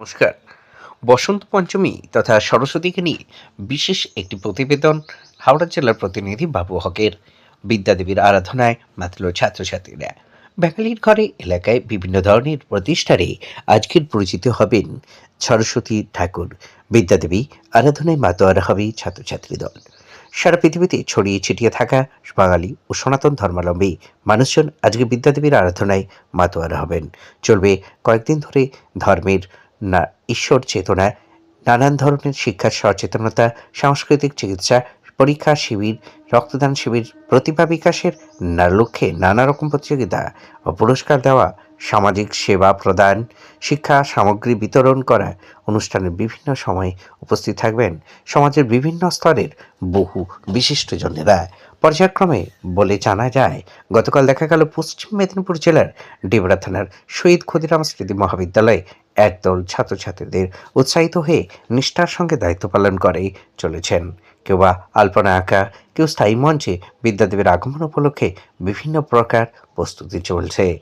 নমস্কার। বসন্ত পঞ্চমী তথা সরস্বতীকে নিয়ে বিশেষ একটি প্রতিবেদন হাওড়া জেলার প্রতিনিধি বাবু হকের। বিদ্যাদেবীর আরাধনায় মাতল ছাত্রছাত্রীরা বাঙালির ঘরে এলাকায় বিভিন্ন ধরনের প্রতিষ্ঠানে আজকের পরিচিত হবেন সরস্বতী ঠাকুর। বিদ্যাদেবী আরাধনায় মাতোয়ারা হবে ছাত্রছাত্রী দল সারা পৃথিবীতে ছড়িয়ে ছিটিয়ে থাকা বাঙালি ও সনাতন ধর্মাবলম্বী মানুষজন আজকে বিদ্যাদেবীর আরাধনায় মাতোয়ারা হবেন। চলবে কয়েকদিন ধরে ধর্মের না, ঈশ্বর চেতনা, নানান ধরনের শিক্ষার সচেতনতা, সাংস্কৃতিক চিকিৎসা, পরীক্ষা শিবির, রক্তদান শিবির, প্রতিভা বিকাশের না, লক্ষ্যে নানা রকম প্রতিযোগিতা ও পুরস্কার দেওয়া, সামাজিক সেবা প্রদান, শিক্ষা সামগ্রী বিতরণ করা, অনুষ্ঠানের বিভিন্ন সময়ে উপস্থিত থাকবেন সমাজের বিভিন্ন স্তরের বহু বিশিষ্টজনেরা। পর্যায়ক্রমে বলে জানা যায়, গতকাল দেখা গেল পশ্চিম মেদিনীপুর জেলার ডেবরা থানার শহীদ ক্ষুদিরাম স্মৃতি মহাবিদ্যালয়ে একদল ছাত্রছাত্রীদের উৎসাহিত হয়ে নিষ্ঠার সঙ্গে দায়িত্ব পালন করে চলেছেন। কেউ বা আলপনা আঁকা, কেউ স্থায়ী মঞ্চে বিদ্যাদেবের আগমন উপলক্ষে বিভিন্ন প্রকার প্রস্তুতি চলছে।